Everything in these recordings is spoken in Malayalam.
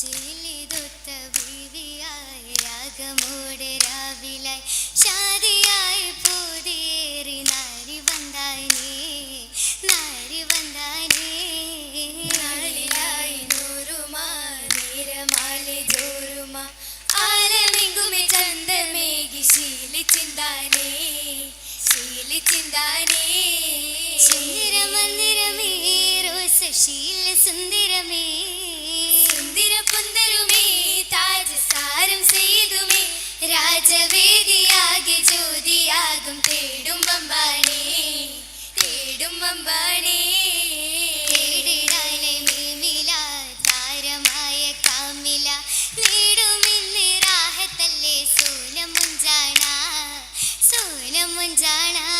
ചേലിതൊത്ത ബീവിയായി രാഗമോടെ രാവിലായി ഷാദിയായി പൂതിയേറി നാരി വന്താനേ നാരി വന്താനേ നാളിലായി നൂറുമാ നീരമാലെ ജോറുമാ ആലമെങ്കുമേ ചന്തമേകി ശീലിച്ചിന്താനേ ശീലിച്ചിന്താനേ സുന്ദരമന്ദിരമേ റോസശീല സുന്ദരമേ. താജസാരം ചെയ്തുമേ. രാജവേദിയാകെ ജ്യോതിയാകും തേടും അമ്പാണി തേടും അമ്പാണി ജാണാ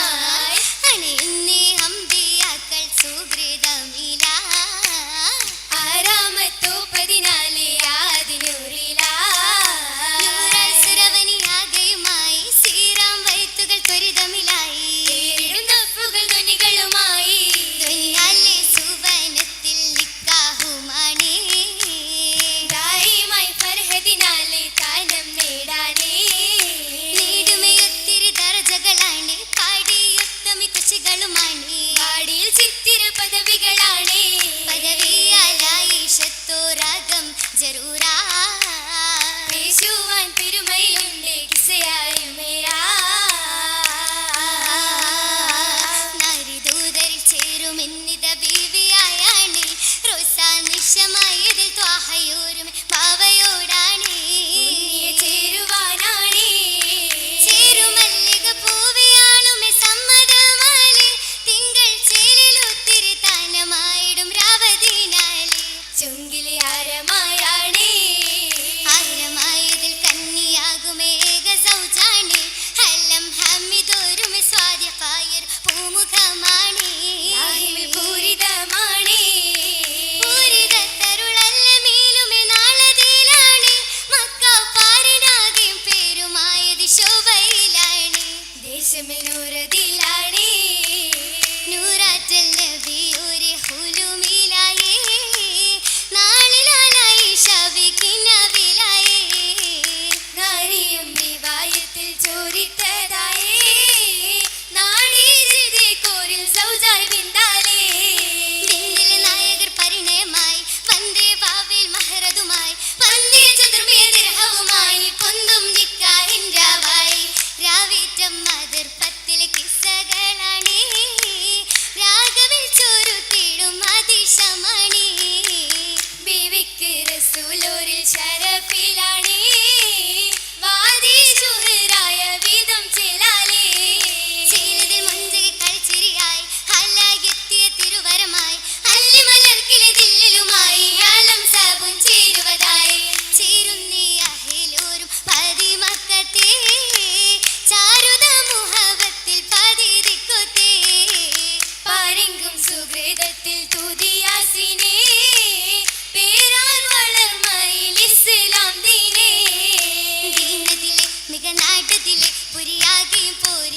സുലൂരിൽ ശര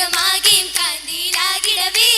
யுகமாகியும் கந்தீராகிடவே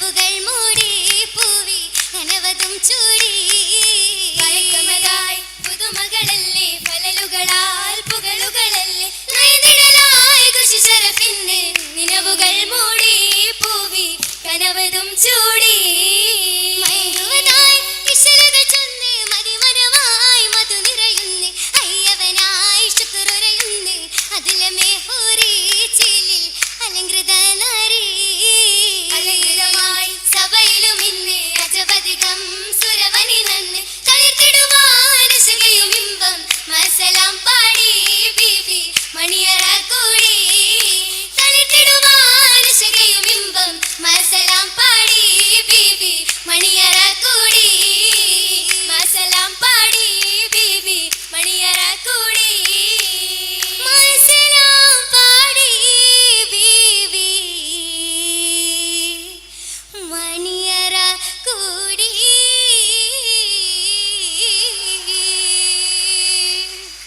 கனவுகள்